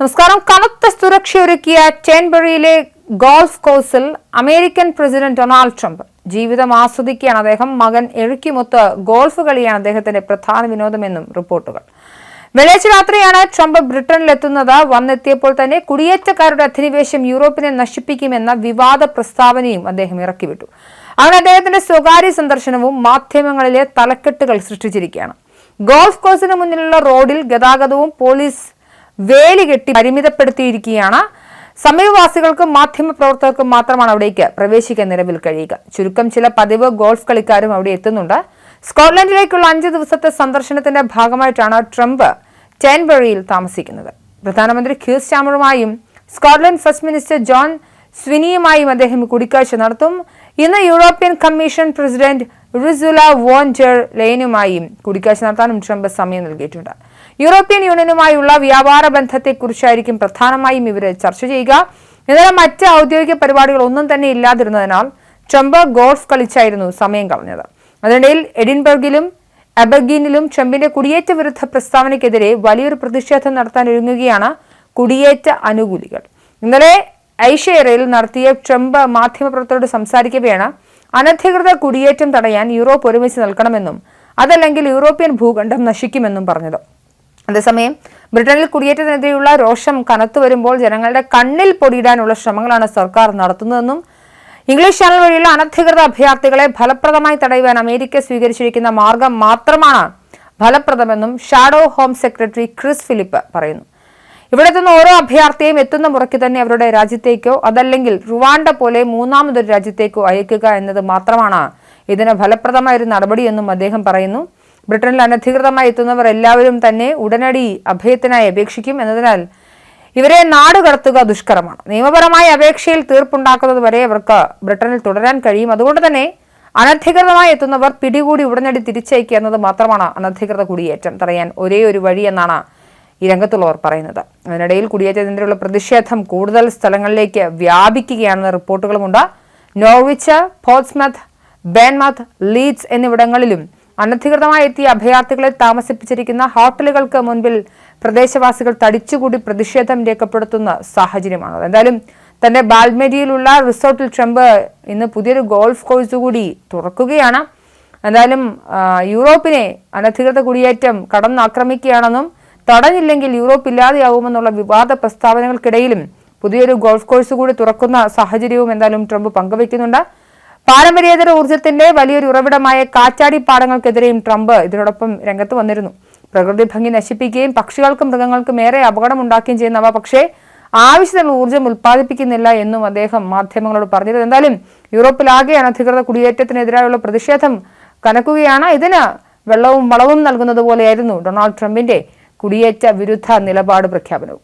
നമസ്കാരം. കനത്ത സുരക്ഷയൊരുക്കിയ ചേൻബറിയിലെ ഗോൾഫ് കോഴ്സിൽ അമേരിക്കൻ പ്രസിഡന്റ് ഡൊണാൾഡ് ട്രംപ് ജീവിതം ആസ്വദിക്കുകയാണ്. അദ്ദേഹം മകൻ എഴുക്കിമൊത്ത് ഗോൾഫ് കളിയാണ് അദ്ദേഹത്തിന്റെ പ്രധാന വിനോദമെന്നും റിപ്പോർട്ടുകൾ. വെള്ളിയാഴ്ച രാത്രിയാണ് ട്രംപ് ബ്രിട്ടനിലെത്തുന്നത്. വന്നെത്തിയപ്പോൾ തന്നെ കുടിയേറ്റക്കാരുടെ അധിനിവേശം യൂറോപ്പിനെ നശിപ്പിക്കുമെന്ന വിവാദ പ്രസ്താവനയും അദ്ദേഹം ഇറക്കിവിട്ടു. അങ്ങനെ അദ്ദേഹത്തിന്റെ സ്വകാര്യ സന്ദർശനവും മാധ്യമങ്ങളിലെ തലക്കെട്ടുകൾ സൃഷ്ടിച്ചിരിക്കുകയാണ്. ഗോൾഫ് കോഴ്സിന് മുന്നിലുള്ള റോഡിൽ ഗതാഗതവും പോലീസ് വേലി കെട്ടി പരിമിതപ്പെടുത്തിയിരിക്കുകയാണ്. സമീപവാസികൾക്കും മാധ്യമപ്രവർത്തകർക്കും മാത്രമാണ് അവിടേക്ക് പ്രവേശിക്കാൻ നിലവിൽ കഴിയുക. ചുരുക്കം ചില പതിവ് ഗോൾഫ് കളിക്കാരും അവിടെ എത്തുന്നുണ്ട്. സ്കോട്ട്ലൻഡിലേക്കുള്ള അഞ്ച് ദിവസത്തെ സന്ദർശനത്തിന്റെ ഭാഗമായിട്ടാണ് ട്രംപ് ടെൻബറിയിൽ താമസിക്കുന്നത്. പ്രധാനമന്ത്രി ക്യൂസ് ചാമറുമായും സ്കോട്ട്ലൻഡ് ഫസ്റ്റ് മിനിസ്റ്റർ ജോൺ സ്വിനിയുമായും അദ്ദേഹം കൂടിക്കാഴ്ച നടത്തും. ഇന്ന് European commission president Ursula von der ലെയിനുമായും കൂടിക്കാഴ്ച നടത്താനും ട്രംപ് സമയം നൽകിയിട്ടുണ്ട്. യൂറോപ്യൻ യൂണിയനുമായുള്ള വ്യാപാര ബന്ധത്തെക്കുറിച്ചായിരിക്കും പ്രധാനമായും ഇവർ ചർച്ച ചെയ്യുക. ഇന്നലെ മറ്റ് ഔദ്യോഗിക പരിപാടികൾ ഒന്നും തന്നെ ഇല്ലാതിരുന്നതിനാൽ ട്രംപ് ഗോൾഫ് കളിച്ചായിരുന്നു സമയം കളഞ്ഞത്. അതിനിടയിൽ എഡിൻബർഗിലും അബഗീനിലും ട്രംപിന്റെ കുടിയേറ്റ വിരുദ്ധ പ്രസ്താവനയ്ക്കെതിരെ വലിയൊരു പ്രതിഷേധം നടത്താൻ ഒരുങ്ങുകയാണ് കുടിയേറ്റ അനുകൂലികൾ. ഇന്നലെ ഐഷ്യറയിൽ നടത്തിയ ട്രംപ് മാധ്യമപ്രവർത്തകരോട് സംസാരിക്കവെയാണ് അനധികൃത കുടിയേറ്റം തടയാൻ യൂറോപ്പ് ഒരുമിച്ച് നിൽക്കണമെന്നും അതല്ലെങ്കിൽ യൂറോപ്യൻ ഭൂഖണ്ഡം നശിക്കുമെന്നും പറഞ്ഞത്. അതേസമയം ബ്രിട്ടനിൽ കുടിയേറ്റത്തിനെതിരെയുള്ള രോഷം കനത്തു വരുമ്പോൾ ജനങ്ങളുടെ കണ്ണിൽ പൊടിയിടാനുള്ള ശ്രമങ്ങളാണ് സർക്കാർ നടത്തുന്നതെന്നും ഇംഗ്ലീഷ് ചാനൽ വഴിയുള്ള അനധികൃത അഭയാർത്ഥികളെ ഫലപ്രദമായി തടയുവാൻ അമേരിക്ക സ്വീകരിച്ചിരിക്കുന്ന മാർഗം മാത്രമാണ് ഫലപ്രദമെന്നും shadow home secretary Chris Philip പറയുന്നു. ഇവിടെ എത്തുന്ന ഓരോ അഭയാർത്ഥിയെയും എത്തുന്ന മുറയ്ക്ക് തന്നെ അവരുടെ രാജ്യത്തേക്കോ അതല്ലെങ്കിൽ റുവാണ്ട പോലെ മൂന്നാമതൊരു രാജ്യത്തേക്കോ അയക്കുക എന്നത് മാത്രമാണ് ഇതിന് ഫലപ്രദമായ ഒരു നടപടിയെന്നും അദ്ദേഹം പറയുന്നു. ബ്രിട്ടനിൽ അനധികൃതമായി എത്തുന്നവർ എല്ലാവരും തന്നെ ഉടനടി അഭയത്തിനായി അപേക്ഷിക്കും എന്നതിനാൽ ഇവരെ നാട് കടത്തുക ദുഷ്കരമാണ്. നിയമപരമായ അപേക്ഷയിൽ തീർപ്പുണ്ടാക്കുന്നത് വരെ അവർക്ക് ബ്രിട്ടനിൽ തുടരാൻ കഴിയും. അതുകൊണ്ട് തന്നെ അനധികൃതമായി എത്തുന്നവർ പിടികൂടി ഉടനടി തിരിച്ചയക്കുക എന്നത് മാത്രമാണ് അനധികൃത കുടിയേറ്റം. തടയാൻ ഒരേ ഒരു വഴി എന്നാണ് ഈ രംഗത്തുള്ളവർ പറയുന്നത്. അതിനിടയിൽ കുടിയേറ്റത്തിനെതിരെയുള്ള പ്രതിഷേധം കൂടുതൽ സ്ഥലങ്ങളിലേക്ക് വ്യാപിക്കുകയാണെന്ന റിപ്പോർട്ടുകളുമുണ്ട്. നോർവിച്ച് പോർട്സ്മത്ത് ബേൻമത്ത് ലീഡ്സ് എന്നിവിടങ്ങളിലും അനധികൃതമായി എത്തിയ അഭയാർത്ഥികളെ താമസിപ്പിച്ചിരിക്കുന്ന ഹോട്ടലുകൾക്ക് മുൻപിൽ പ്രദേശവാസികൾ തടിച്ചുകൂടി പ്രതിഷേധം രേഖപ്പെടുത്തുന്ന സാഹചര്യമാണ്. എന്തായാലും തന്റെ ബാൽമേരിയിലുള്ള റിസോർട്ടിൽ ട്രംപ് ഇന്ന് പുതിയൊരു ഗോൾഫ് കോഴ്സ് കൂടി തുറക്കുകയാണ്. എന്തായാലും യൂറോപ്പിനെ അനധികൃത കുടിയേറ്റം കടന്നാക്രമിക്കുകയാണെന്നും തടഞ്ഞില്ലെങ്കിൽ യൂറോപ്പ് ഇല്ലാതെയാവുമെന്നുള്ള വിവാദ പ്രസ്താവനകൾക്കിടയിലും പുതിയൊരു ഗോൾഫ് കോഴ്സ് കൂടി തുറക്കുന്ന സാഹചര്യവും എന്തായാലും ട്രംപ് പങ്കുവയ്ക്കുന്നുണ്ട്. പാരമ്പര്യേതര ഊർജത്തിന്റെ വലിയൊരു ഉറവിടമായ കാറ്റാടി പാടങ്ങൾക്കെതിരെയും ട്രംപ് ഇതിനോടൊപ്പം രംഗത്ത് വന്നിരുന്നു. പ്രകൃതി ഭംഗി നശിപ്പിക്കുകയും പക്ഷികൾക്കും മൃഗങ്ങൾക്കും ഏറെ അപകടമുണ്ടാക്കുകയും ചെയ്യുന്നവ പക്ഷേ ആവശ്യത്തിനുള്ള ഊർജം ഉൽപ്പാദിപ്പിക്കുന്നില്ല എന്നും അദ്ദേഹം മാധ്യമങ്ങളോട് പറഞ്ഞിരുന്നു. എന്തായാലും യൂറോപ്പിലാകെ അനധികൃത കുടിയേറ്റത്തിനെതിരായുള്ള പ്രതിഷേധം കനക്കുകയാണ്. ഇതിന് വെള്ളവും വളവും നൽകുന്നത് പോലെയായിരുന്നു ഡൊണാൾഡ് ട്രംപിന്റെ കുടിയേറ്റ വിരുദ്ധ നിലപാട് പ്രഖ്യാപനവും.